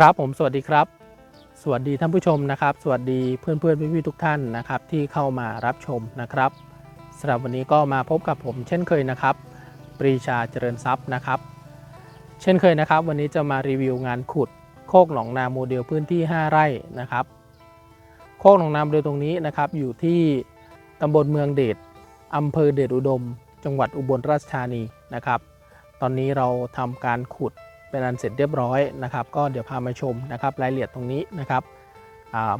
ครับผมสวัสดีครับ สวัสดีท่านผู้ชมนะครับ สวัสดีเพื่อนเพื่อนๆพี่ๆทุกท่านนะครับ ที่เข้ามารับชมนะครับสำหรับวันนี้ก็มาพบกับผม เช่นเคยนะครับ ปรีชาเจริญทรัพย์นะครับ เช่นเคยนะครับ วันนี้จะมารีวิวงานขุด โคกหนองนาโมเดลพื้นที่ 5 ไร่นะครับ โคกหนองนาโมเดลตรงนี้นะครับ อยู่ที่ตำบลเมืองเดชอำเภอเดชอุดม จังหวัดอุบลราชธานีนะครับ ตอนนี้เราทำการขุด เป็นอันเสร็จเรียบร้อยนะครับ ก็เดี๋ยวพามาชมนะครับรายละเอียดตรงนี้นะครับ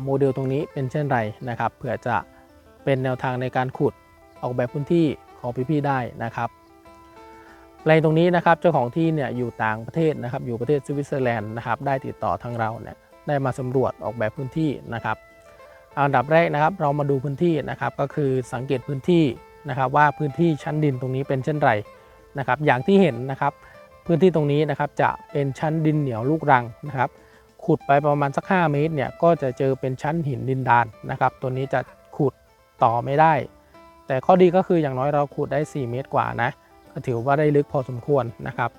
โมเดลตรงนี้เป็นเช่นไรนะครับเผื่อจะเป็นแนวทางในการขุดออกแบบพื้นที่ของพี่ๆได้นะครับแปลงตรงนี้นะครับเจ้าของที่เนี่ยอยู่ต่างประเทศนะครับ อยู่ประเทศสวิตเซอร์แลนด์นะครับ ได้ติดต่อทางเราเนี่ยได้มาสำรวจออกแบบพื้นที่นะครับอันดับแรกนะครับเรามาดูพื้นที่นะครับก็คือสังเกตพื้นที่นะครับว่าพื้นที่ชั้นดินตรงนี้เป็นเช่นไรนะครับ อย่างที่เห็นนะครับ พื้นที่ตรงนี้นะครับจะเป็นชั้นดินเหนียวลูกรังนะครับ ขุดไปประมาณสัก 5 เมตรเนี่ยก็จะเจอเป็นชั้นหินดินดานนะครับ ตัวนี้จะขุดต่อไม่ได้ แต่ข้อดีก็คืออย่างน้อยเราขุดได้ 4 เมตรกว่านะก็ถือว่าได้ลึกพอสมควรนะครับ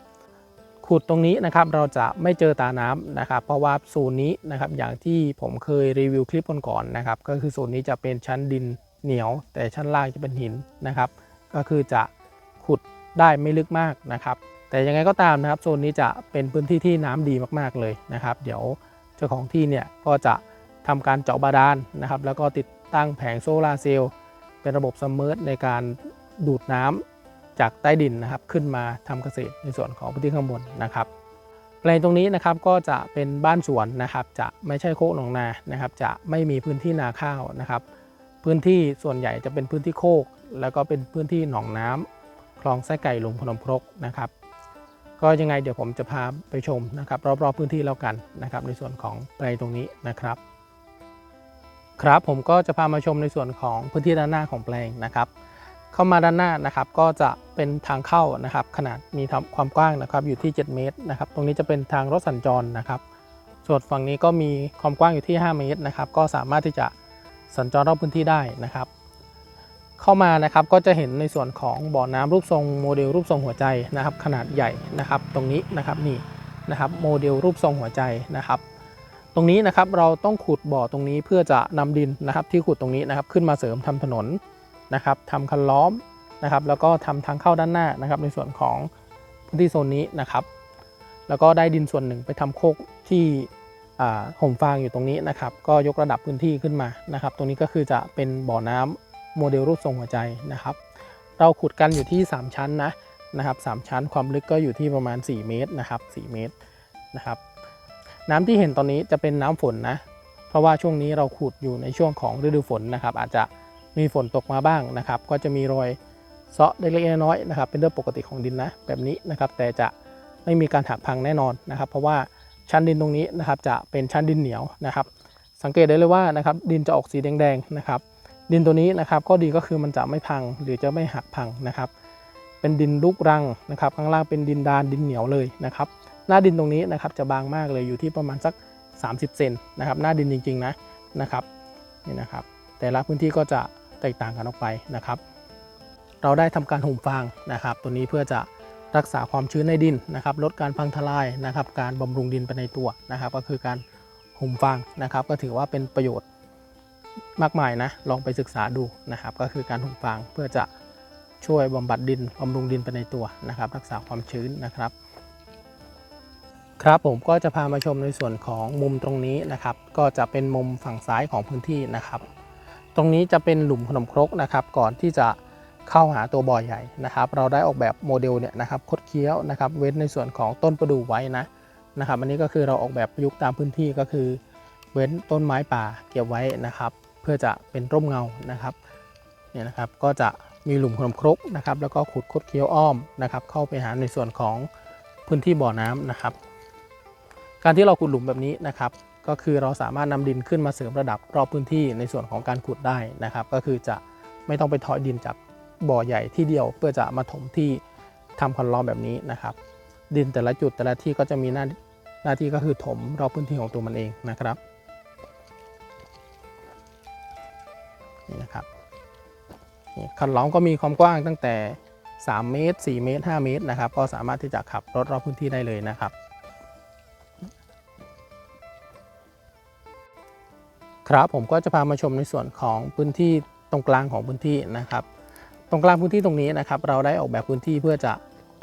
ขุดตรงนี้นะครับเราจะไม่เจอตาน้ำนะครับ เพราะว่าโซนนี้นะครับอย่างที่ผมเคยรีวิวคลิปก่อนๆนะครับ ก็คือโซนนี้จะเป็นชั้นดินเหนียว แต่ชั้นล่างจะเป็นหินนะครับ ก็คือจะขุดได้ไม่ลึกมากนะครับ แต่ยังไงก็ตามนะครับโซนนี้จะเป็นพื้นที่ที่น้ำดีมากๆเลยนะครับ เดี๋ยวเจ้าของที่เนี่ยก็จะทำการเจาะบาดาลนะครับ แล้วก็ติดตั้งแผงโซลาร์เซลล์เป็นระบบซัมเมอร์ในการดูดน้ำจากใต้ดินนะครับ ขึ้นมาทำเกษตรในส่วนของพื้นที่ข้างบนนะครับแปลงตรงนี้นะครับก็จะเป็นบ้านสวนนะครับ จะไม่ใช่โคกหนองนานะครับ จะไม่มีพื้นที่นาข้าวนะครับ พื้นที่ส่วนใหญ่จะเป็นพื้นที่โคก แล้วก็เป็นพื้นที่หนองน้ำคลองไส้ไก่หลวงพนมครกนะครับ ก็ยังไงเดี๋ยวผมจะพาไปชมนะครับรอบๆพื้นที่แล้วกันนะครับในส่วนของแปลงตรงนี้นะครับ ครับผมก็จะพามาชมในส่วนของพื้นที่ด้านหน้าของแปลงนะครับ เข้ามาด้านหน้านะครับก็จะเป็นทางเข้านะครับ ขนาดมีความกว้างนะครับอยู่ที่ 7 เมตรนะครับตรงนี้จะเป็นทางรถสัญจรนะครับ ส่วนฝั่งนี้ก็มีความกว้างอยู่ที่ 5 เมตรนะครับ ก็สามารถที่จะสัญจรรอบพื้นที่ได้นะครับ เข้ามานะครับก็จะเห็นในส่วนของบ่อน้ำรูปทรงโมเดลรูปทรงหัวใจนะครับ ขนาดใหญ่นะครับ ตรงนี้นะครับนี่นะครับโมเดลรูปทรงหัวใจนะครับ ตรงนี้นะครับเราต้องขุดบ่อตรงนี้เพื่อจะนำดินนะครับ ที่ขุดตรงนี้นะครับขึ้นมาเสริมทำถนนนะครับทำคันล้อมนะครับ แล้วก็ทำทางเข้าด้านหน้านะครับ ในส่วนของพื้นที่โซนนี้นะครับ แล้วก็ได้ดินส่วนหนึ่งไปทำโคกที่ห่มฟางอยู่ตรงนี้นะครับ ก็ยกระดับพื้นที่ขึ้นมานะครับ ตรงนี้ก็คือจะเป็นบ่อน้ำ โมเดลรูปทรงหัวใจนะครับ เราขุดกันอยู่ที่ 3 ชั้นนะนะครับ3ชั้นความลึกก็อยู่ที่ประมาณ 4 เมตรนะครับ4เมตรนะครับน้ำที่เห็นตอนนี้จะเป็นน้ำฝนนะ เพราะว่าช่วงนี้เราขุดอยู่ในช่วงของฤดูฝนนะครับ อาจจะมีฝนตกมาบ้างนะครับ ก็จะมีรอยเซาะเล็กๆน้อยๆนะครับ เป็นเรื่องปกติของดินนะ แบบนี้นะครับ แต่จะไม่มีการหักพังแน่นอนนะครับ เพราะว่าชั้นดินตรงนี้นะครับจะเป็นชั้นดินเหนียวนะครับ สังเกตได้เลยว่านะครับดินจะออกสีแดงๆนะครับ ดินตัวนี้นะครับข้อดีก็คือมันจะไม่พังหรือจะไม่หักพังนะครับ เป็นดินลูกรังนะครับ ข้างล่างเป็นดินดานดินเหนียวเลยนะครับ หน้าดินตรงนี้นะครับจะบางมากเลยอยู่ที่ประมาณสัก 30 เซนนะครับ หน้าดินจริงๆนะนะครับนี่นะครับ แต่ละพื้นที่ก็จะแตกต่างกันออกไปนะครับ เราได้ทำการห่มฟางนะครับ ตัวนี้เพื่อจะรักษาความชื้นในดินนะครับ ลดการพังทลายนะครับ การบำรุงดินไปในตัวนะครับ ก็คือการห่มฟางนะครับ ก็ถือว่าเป็นประโยชน์ มากมายนะลองไปศึกษาดูนะครับ ก็คือการหุงฟางเพื่อจะช่วยบำบัดดินบำรุงดินไปในตัวนะครับ รักษาความชื้นนะครับ ครับผมก็จะพามาชมในส่วนของมุมตรงนี้นะครับ ก็จะเป็นมุมฝั่งซ้ายของพื้นที่นะครับ ตรงนี้จะเป็นหลุมขนมครกนะครับ ก่อนที่จะเข้าหาตัวบ่อใหญ่นะครับ เราได้ออกแบบโมเดลเนี่ยนะครับคดเคี้ยวนะครับ เว้นในส่วนของต้นประดู่ไว้นะนะครับ อันนี้ก็คือเราออกแบบประยุกต์ตามพื้นที่ก็คือ เว้นต้นไม้ป่าเก็บไว้นะครับ พื่อจะเป็นร่มเงานะครับเนี่ยนะครับก็จะมีหลุมขนมครกนะครับ แล้วก็ขุดคดเคี้ยวอ้อมนะครับ เข้าไปหาในส่วนของพื้นที่บ่อน้ำนะครับ การที่เราขุดหลุมแบบนี้นะครับ ก็คือเราสามารถนำดินขึ้นมาเสริมระดับรอบพื้นที่ในส่วนของการขุดได้นะครับ ก็คือจะไม่ต้องไปถอยดินจากบ่อใหญ่ที่เดียว เพื่อจะมาถมที่ทำคันล้อมแบบนี้นะครับ ดินแต่ละจุดแต่ละที่ก็จะมีหน้าหน้าที่ก็คือถมรอบพื้นที่ของตัวมันเองนะครับ นี่นะครับนี่คันล้อมก็มีความกว้างตั้งแต่ 3 เมตร 4 เมตร 5 เมตรนะครับ ก็สามารถที่จะขับรถรอบพื้นที่ได้เลยนะครับ ครับผมก็จะพามาชมในส่วนของพื้นที่ตรงกลางของพื้นที่นะครับ ตรงกลางพื้นที่ตรงนี้นะครับ เราได้ออกแบบพื้นที่เพื่อจะ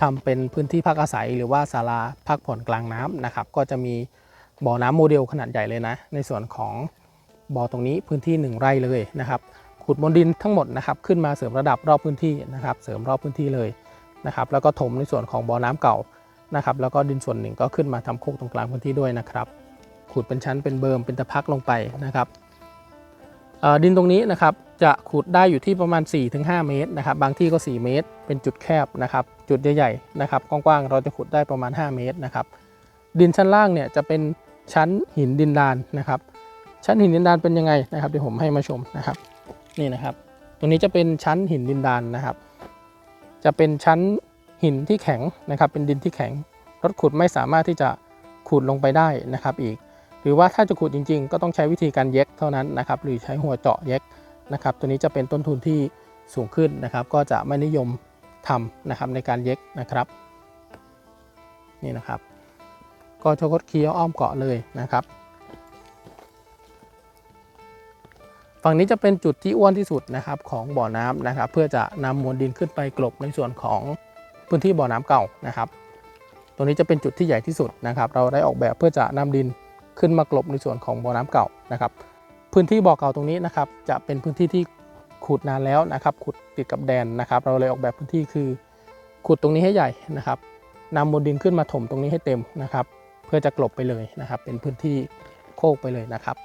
ทำเป็นพื้นที่พักอาศัย หรือว่าศาลาพักผ่อนกลางน้ำนะครับ ก็จะมีบ่อน้ำโมเดลขนาดใหญ่เลยนะ ในส่วนของ บ่อตรงนี้พื้นที่ 1 ไร่เลยนะครับ ขุดบนดินทั้งหมดนะครับ ขึ้นมาเสริมระดับรอบพื้นที่นะครับ เสริมรอบพื้นที่เลยนะครับ แล้วก็ถมในส่วนของบ่อน้ำเก่านะครับ แล้วก็ดินส่วนหนึ่งก็ขึ้นมาทำโคกตรงกลางพื้นที่ด้วยนะครับ ขุดเป็นชั้นเป็นเบิร์มเป็นตะพักลงไปนะครับดินตรงนี้นะครับจะขุดได้อยู่ที่ประมาณ 4-5 เมตรนะครับ บางที่ก็ 4 เมตร เป็นจุดแคบนะครับ จุดใหญ่ๆนะครับกว้างๆเราจะขุดได้ประมาณ 5 เมตรนะครับ ดินชั้นล่างเนี่ยจะเป็นชั้นหินดินดานนะครับ ชั้นหินดินดานเป็นยังไงนะครับเดี๋ยวผมให้มาชมนะครับ นี่นะครับ ตรงนี้จะเป็นชั้นหินดินดานนะครับ จะเป็นชั้นหินที่แข็งนะครับ เป็นดินที่แข็ง รถขุดไม่สามารถที่จะขุดลงไปได้นะครับอีก หรือว่าถ้าจะขุดจริง ๆ ก็ต้องใช้วิธีการเย็กเท่านั้นนะครับ หรือใช้หัวเจาะเย็กนะครับ ตัวนี้จะเป็นต้นทุนที่สูงขึ้นนะครับ ก็จะไม่นิยมทำนะครับในการเย็กนะครับนี่นะครับ ก็จะคดเคี้ยวอ้อมเกาะเลยนะครับ ฝั่งนี้จะเป็นจุดที่อ้วนที่สุดนะครับของบ่อน้ำนะครับ เพื่อจะนำมวลดินขึ้นไปกลบในส่วนของพื้นที่บ่อน้ำเก่านะครับ ตรงนี้จะเป็นจุดที่ใหญ่ที่สุดนะครับ เราได้ออกแบบเพื่อจะนำดินขึ้นมากลบในส่วนของบ่อน้ำเก่านะครับ พื้นที่บ่อเก่าตรงนี้นะครับ จะเป็นพื้นที่ที่ขุดนานแล้วนะครับ ขุดติดกับแดนนะครับ เราเลยออกแบบพื้นที่คือขุดตรงนี้ให้ใหญ่นะครับนำมวลดินขึ้นมาถมตรงนี้ให้เต็มนะครับ เพื่อจะกลบไปเลยนะครับ เป็นพื้นที่โคกไปเลยนะครับ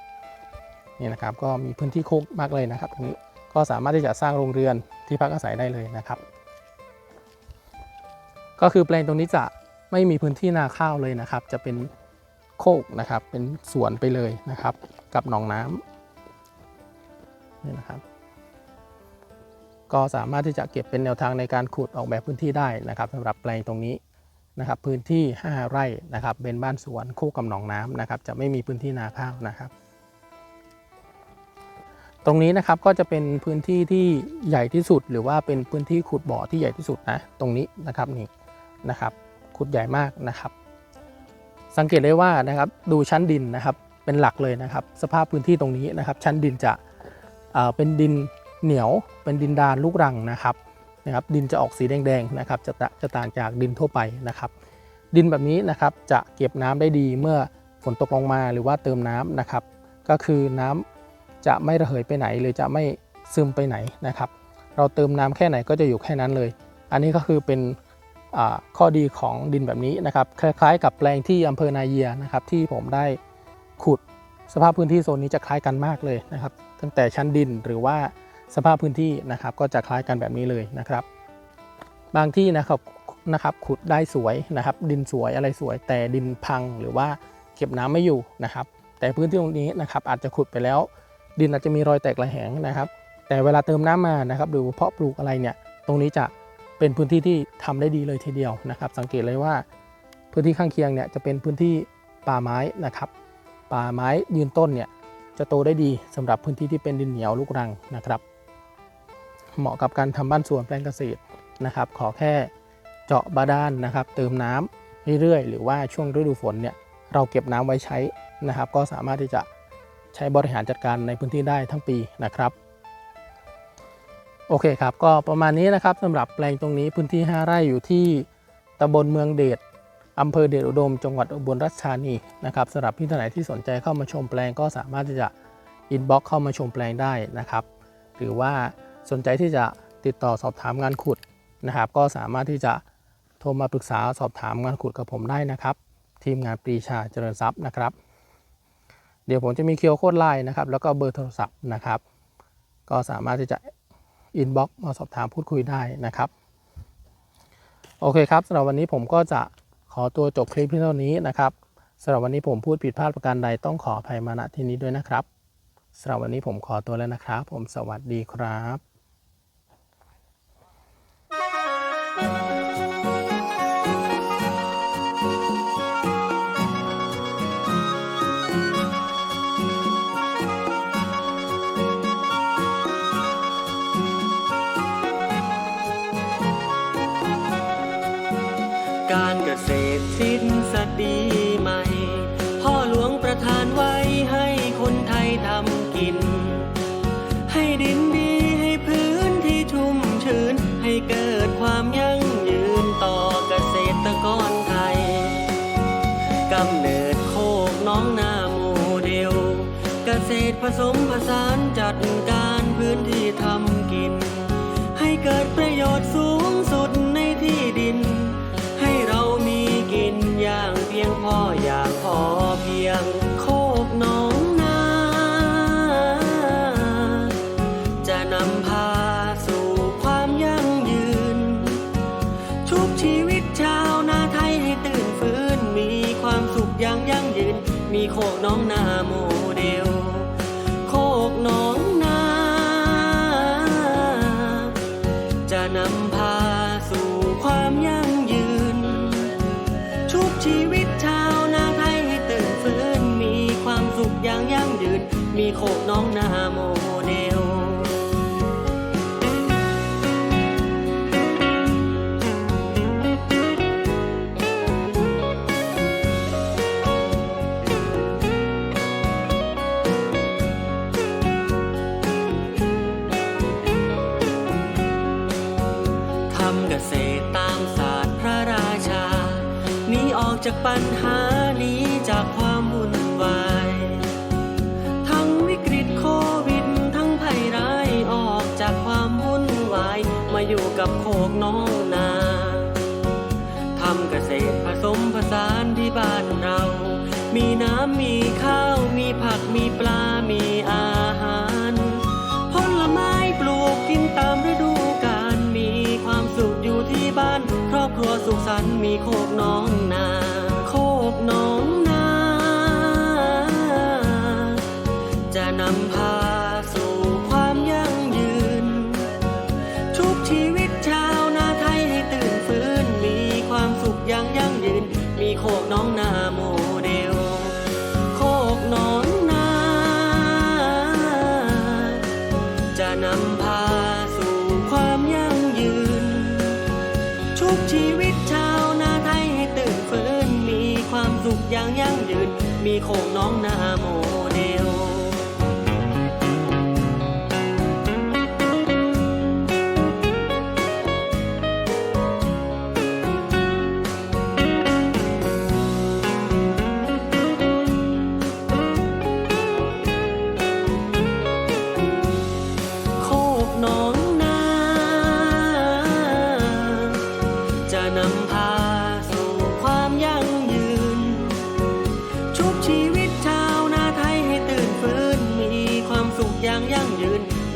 นี่นะครับก็มีพื้นที่โคกมากเลยนะครับตรงนี้ก็สามารถที่จะสร้างโรงเรือนที่พักอาศัยได้เลยนะครับ ก็คือแปลงตรงนี้จะไม่มีพื้นที่นาข้าวเลยนะครับ จะเป็นโคกนะครับเป็นสวนไปเลยนะครับ กับหนองน้ำนี่นะครับ ก็สามารถที่จะเก็บเป็นแนวทางในการขุดออกแบบพื้นที่ได้นะครับสำหรับแปลงตรงนี้นะครับ พื้นที่ 5 ไร่นะครับ เป็นบ้านสวนโคกกับหนองน้ำนะครับ จะไม่มีพื้นที่นาข้าวนะครับ ตรงนี้นะครับก็จะเป็นพื้นที่ที่ใหญ่ที่สุด หรือว่าเป็นพื้นที่ขุดบ่อที่ใหญ่ที่สุดนะตรงนี้นะครับนี่นะครับขุดใหญ่มากนะครับ สังเกตได้ว่านะครับดูชั้นดินนะครับเป็นหลักเลยนะครับ สภาพพื้นที่ตรงนี้นะครับ ชั้นดินจะเเป็นดินเหนียว เป็นดินดานลูกรังนะครับนะครับ ดินจะออกสีแดงๆนะครับจะตะจะต่างจากดินทั่วไปนะครับ ดินแบบนี้นะครับจะเก็บน้ำได้ดีเมื่อฝนตกลงมาหรือว่าเติมน้ำนะครับ ก็คือน้ำ จะไม่ระเหยไปไหน หรือจะไม่ซึมไปไหนนะครับ เราเติมน้ำแค่ไหนก็จะอยู่แค่นั้นเลย อันนี้ก็คือเป็นข้อดีของดินแบบนี้นะครับ คล้ายๆ กับแปลงที่อำเภอนาเยียนะครับ ที่ผมได้ขุดสภาพพื้นที่โซนนี้จะคล้ายกันมากเลยนะครับ ตั้งแต่ชั้นดินหรือว่าสภาพพื้นที่นะครับ ก็จะคล้ายกันแบบนี้เลยนะครับ บางที่นะครับนะครับขุดได้สวยนะครับ ดินสวยอะไรสวย แต่ดินพังหรือว่าเก็บน้ำไม่อยู่นะครับ แต่พื้นที่ตรงนี้นะครับอาจจะขุดไปแล้ว ดินอาจจะมีรอยแตกระแหงนะครับ แต่เวลาเติมน้ำมานะครับหรือเพาะปลูกอะไรเนี่ย ตรงนี้จะเป็นพื้นที่ที่ทำได้ดีเลยทีเดียวนะครับ สังเกตเลยว่าพื้นที่ข้างเคียงเนี่ยจะเป็นพื้นที่ป่าไม้นะครับ ป่าไม้ยืนต้นเนี่ยจะโตได้ดีสำหรับพื้นที่ที่เป็นดินเหนียวลูกรังนะครับ เหมาะกับการทำบ้านสวนแปลงเกษตรนะครับ ขอแค่เจาะบาดาลนะครับ เติมน้ำเรื่อยๆ หรือว่าช่วงฤดูฝนเนี่ยเราเก็บน้ำไว้ใช้นะครับ ก็สามารถที่จะ ใช้บริหารจัดการในพื้นที่ได้ทั้งปีนะครับโอเคครับก็ประมาณนี้นะครับสำหรับแปลงตรงนี้พื้นที่ 5 ไร่อยู่ที่ตำบลเมืองเดชอำเภอเดชอุดม จังหวัดอุบลราชธานีนะครับสำหรับพี่ท่านไหนที่สนใจเข้ามาชมแปลงก็สามารถที่จะอินบ็อกเข้ามาชมแปลงได้นะครับ หรือว่าสนใจที่จะติดต่อสอบถามงานขุดนะครับ ก็สามารถที่จะโทรมาปรึกษาสอบถามงานขุดกับผมได้นะครับ ทีมงานปรีชาเจริญทรัพย์นะครับ เดี๋ยวผมจะมีเคียวโคดไลน์นะครับ แล้วก็เบอร์โทรศัพท์นะครับ ก็สามารถที่จะอินบ็อกซ์มาสอบถามพูดคุยได้นะครับ โอเคครับสำหรับวันนี้ผมก็จะขอตัวจบคลิปเพียงเท่านี้นะครับสำหรับวันนี้ผมพูดผิดพลาดประการใดต้องขออภัยมาณที่นี้ด้วยนะครับสำหรับวันนี้ผมขอตัวแล้วนะครับ ผมสวัสดีครับ สิ้นสติใหม่ พ่อหลวงประทานไว้ให้คนไทยทำกิน ให้ดินดีให้พื้นที่ชุ่มชื้น ให้เกิดความยั่งยืนต่อเกษตรกรไทยกำเนิดโคกน้องนาโมเดล เกษตรผสมผสานจัดการ โคกน้องนาโมเดล โคกน้องนา จะนำพาสู่ความยั่งยืน ชุบชีวิตชาวนาไทยให้ตื่นฟื้นมีความสุขอย่างยั่งยืน มีโคกน้องนาโม จากปัญหานี้จากความวุ่นวาย ทั้งวิกฤตโควิด ทั้งภัยร้ายออกจากความวุ่นวาย มาอยู่กับโคกน้องนาทำเกษตรผสมผสานที่บ้านเรา มีน้ำมีข้าว มีผักมีปลา มีอาหารผลไม้ปลูกกินตามฤดูกาลมีความสุขอยู่ที่บ้าน ครอบครัวสุขสันต์มีโคกน้อง น้องนาโมเดลโคกน้องนา จะนำพาสู่ความยั่งยืน ชุบชีวิตชาวนาไทยให้ตื่นฟื้นมีความสุขอย่างยั่งยืน มีโคกน้องนาโม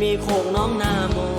มีโคกน้องนาโม